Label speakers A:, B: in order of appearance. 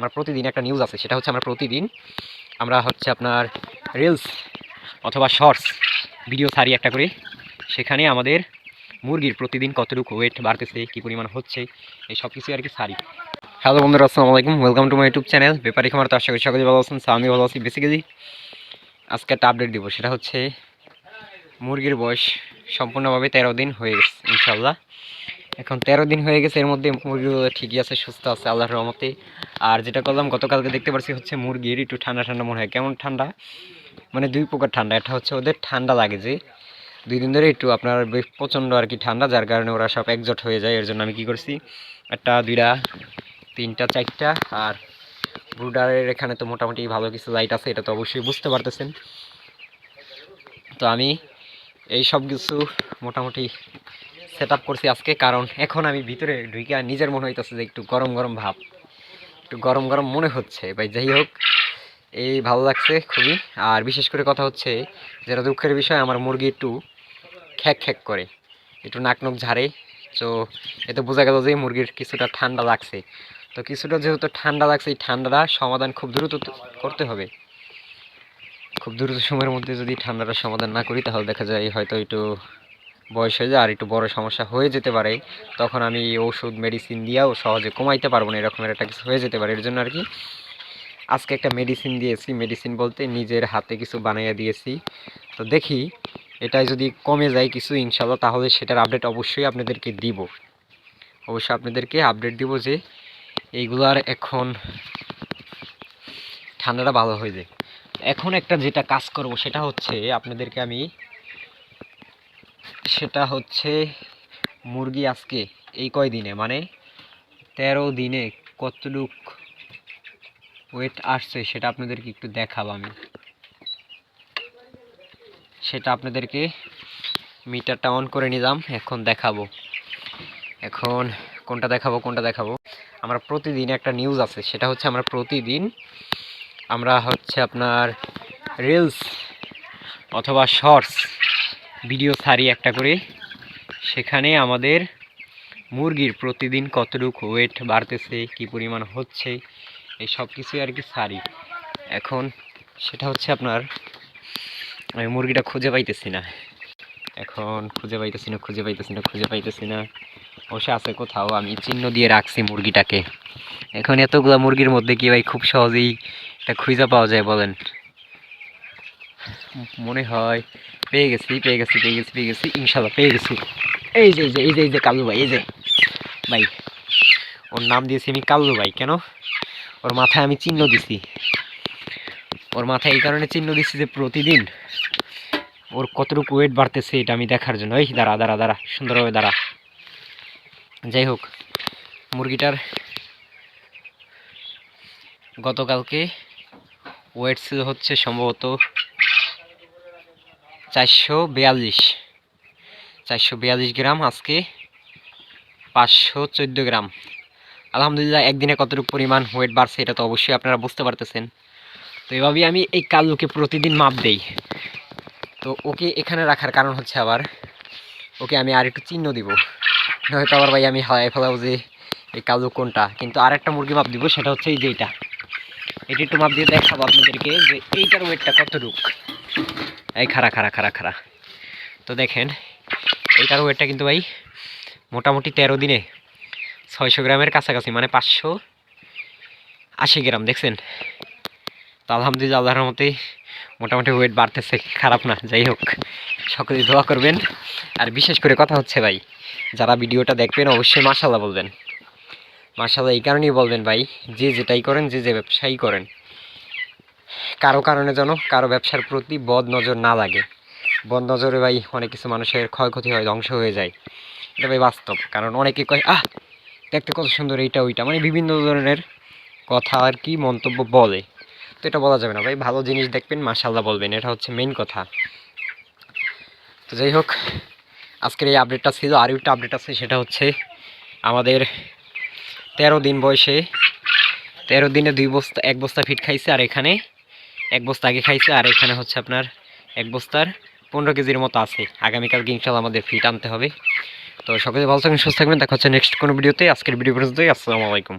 A: আমরা প্রতিদিন একটা নিউজ আছে, সেটা হচ্ছে আমরা প্রতিদিন আমরা হচ্ছে আপনার রিলস অথবা শর্টস ভিডিও ছাড়ি একটা করে। সেখানে আমাদের মুরগির প্রতিদিন কতটুকু ওয়েট বাড়তেছে, কী পরিমাণ হচ্ছে, এই সব কিছু আর কি ছাড়ি। হ্যালো বন্ধুরা, আসসালামু আলাইকুম। Welcome to my YouTube channel ব্যাপারী খামার তো আশা করি সকলে ভালো আছেন আমি ভালো আছি বেসিক্যালি আজকে একটা আপডেট দিব, সেটা হচ্ছে মুরগির বয়স সম্পূর্ণভাবে তেরো দিন হয়ে গেছে ইনশাল্লাহ এখন তেরো দিন হয়ে গেছে, এর মধ্যে মুরগিগুলো ঠিকই আছে, সুস্থ আছে, আল্লাহর রহমতে। আর যেটা করলাম, গতকালকে দেখতে পাচ্ছি হচ্ছে মুরগির একটু ঠান্ডা ঠান্ডা মনে হয়। কেমন ঠান্ডা? মানে দুই প্রকার ঠান্ডা, একটা হচ্ছে ওদের ঠান্ডা লাগে যে, দুই দিন ধরে একটু আপনার বেশ প্রচণ্ড আর কি ঠান্ডা, যার কারণে ওরা সব একজট হয়ে যায়, এর জন্য আমি কি করছি, একটা, দুইটা, তিনটা, চারটা, আর ব্রুডারের এখানে তো মোটামুটি ভালো কিছু লাইট আছে, এটা তো অবশ্যই বুঝতে পারতেছেন। তো আমি এই সব কিছু মোটামুটি সেট করছি আজকে, কারণ এখন আমি ভিতরে ঢুকে নিজের মনে হইতেছে যে একটু গরম গরম ভাব, একটু গরম গরম মনে হচ্ছে। ভাই, যাই হোক, এই ভালো লাগছে খুবই। আর বিশেষ করে কথা হচ্ছে, যেটা দুঃখের বিষয়, আমার মুরগি একটু খ্যাক খ্যাক করে, একটু নাক নখ ঝাড়ে। তো এতে বোঝা গেল যে মুরগির কিছুটা ঠান্ডা লাগছে। তো কিছুটা যেহেতু ঠান্ডা লাগছে, এই ঠান্ডাটা সমাধান খুব দ্রুত করতে হবে। খুব দ্রুত সময়ের মধ্যে যদি ঠান্ডাটা সমাধান না করি, তাহলে দেখা যায় হয়তো একটু বয়স হয়ে যায় আর একটু বড় সমস্যা হয়ে যেতে পারে, তখন আমি ওষুধ মেডিসিন দিয়েও সহজে কমাইতে পারব না এরকমের একটা কিছু হয়ে যেতে পারে। এর জন্য আর কি আজকে একটা মেডিসিন দিয়েছি। মেডিসিন বলতে নিজের হাতে কিছু বানাইয়া দিয়েছি। তো দেখি, এটাই যদি কমে যায় কিছু ইনশাল্লাহ তাহলে সেটার আপডেট অবশ্যই আপনাদেরকে দিব। অবশ্যই আপনাদেরকে আপডেট দিব যে এইগুলার এখন ঠান্ডাটা ভালো হয়ে যায়। এখন একটা যেটা কাজ করব সেটা হচ্ছে আপনাদেরকে আমি সেটা হচ্ছে মুরগি আজকে এই কয় দিনে মানে তেরো দিনে কতটুক ওয়েট আসছে সেটা আপনাদেরকে একটু দেখাবো আমি। সেটা আপনাদেরকে মিটারটা অন করে নিলাম, এখন দেখাবো। এখন কোনটা দেখাবো কোনটা দেখাবো? আমরা প্রতিদিন একটা নিউজ আছে, সেটা হচ্ছে আমরা প্রতিদিন আমরা হচ্ছে আপনার রিলস অথবা শর্টস ভিডিও ছাড়ি একটা করে। সেখানে আমাদের মুরগির প্রতিদিন কতটুকু ওয়েট বাড়তেছে, কী পরিমাণ হচ্ছে, এই সব কিছুই আর কি ছাড়ি এখন সেটা হচ্ছে আপনার, আমি মুরগিটা খুঁজে পাইতেছি না। এখন খুঁজে পাইতেছি না, খুঁজে পাইতেছি না, খুঁজে পাইতেছি না। অবশ্য আছে কোথাও, আমি চিহ্ন দিয়ে রাখছি মুরগিটাকে। এখন এতগুলো মুরগির মধ্যে কি ভাই খুব সহজেই এটা খুঁজে পাওয়া যায় বলেন? মনে হয়, পেয়ে গেছি পেয়ে গেছি পেয়ে গেছি পেয়ে গেছি, ইনশাল্লাহ পেয়ে গেছি। এই যে এই যে এই যে এই যে কালু ভাই, এই যে। ভাই, ওর নাম দিয়েছি আমি কাল্লু ভাই, কেন? ওর মাথায় আমি চিহ্ন দিছি। ওর মাথায় এই কারণে চিহ্ন দিচ্ছি যে প্রতিদিন ওর কতটুকু ওয়েট বাড়তেছে এটা আমি দেখার জন্য। এই, দাঁড়া দাঁড়া দাঁড়া, সুন্দরভাবে দাঁড়া। যাই হোক, মুরগিটার গতকালকে ওয়েট ছিল হচ্ছে সম্ভবত চারশো বিয়াল্লিশ। চারশো বিয়াল্লিশ গ্রাম আজকে পাঁচশো চোদ্দ গ্রাম। আলহামদুলিল্লাহ, একদিনে কতটুকু পরিমাণ ওয়েট বাড়ছে এটা তো অবশ্যই আপনারা বুঝতে পারতেছেন। তো এভাবেই আমি এই কালুকে প্রতিদিন মাপ দেই। তো ওকে এখানে রাখার কারণ হচ্ছে আবার, ওকে আমি আর একটু চিহ্ন দিব। হয়তো আবার ভাই আমি হাওয়াই ফেলাবো যে এই কালু কোনটা। কিন্তু আর একটা মুরগি মাপ দিব, সেটা হচ্ছে এই যে এইটা এটি একটু মাপ দিয়ে দেখাবো আপনাদেরকে যে এইটার ওয়েটটা কতটুক। এই খাড়া খাড়া খাড়া খাড়া। তো দেখেন, এইটার ওয়েটটা কিন্তু ভাই মোটামুটি তেরো দিনে ছয়শো গ্রামের কাছাকাছি মানে পাঁচশো আশি গ্রাম, দেখছেন? তো আলহামদুলিল্লাহ, আল্লাহর রহমতে মোটামুটি ওয়েট বাড়তেছে, খারাপ না, যাই হোক সকলে দোয়া করবেন। আর বিশেষ করে কথা হচ্ছে ভাই, যারা ভিডিওটা দেখবেন, অবশ্যই মাশাল্লাহ বলবেন। মাশাল্লাহ এই কারণেই বলবেন ভাই, যে যেটাই করেন, যে যে ব্যবসায়ী করেন কারও কারণে যেন কারও ব্যবসার প্রতি বদ নজর না লাগে। বদ নজরে ভাই অনেক কিছু মানুষের ক্ষয়ক্ষতি হয়, ধ্বংস হয়ে যায়। এটা ভাই বাস্তব। কারণ অনেকে কয়, আহ, দেখতে কত সুন্দর এইটা, ওইটা। মানে বিভিন্ন ধরনের কথা আর কি মন্তব্য বলে। তো এটা বলা যাবে না ভাই, ভালো জিনিস দেখবেন মাশাল্লাহ বলবেন। এটা হচ্ছে মেইন কথা। তো যাই হোক, আজকের এই আপডেটটা ছিল। আরও একটা আপডেট আছে, সেটা হচ্ছে আমাদের তেরো দিন বয়সে, তেরো দিনে দুই বস্তা, এক বস্তা ফিট খাইছে। আর এখানে এক বস্তা আগে খাইছে, আর এখানে হচ্ছে আপনার এক বস্তার পনেরো কেজির মতো আছে। আগামীকালকে ইনশাল্লাহ আমাদের ফিট আনতে হবে। তো সকলে ভালো থাকবেন, সুস্থ থাকবেন। দেখা হচ্ছে নেক্সট কোনো ভিডিওতে আজকের ভিডিও পর্যন্তই। আসসালামু আলাইকুম।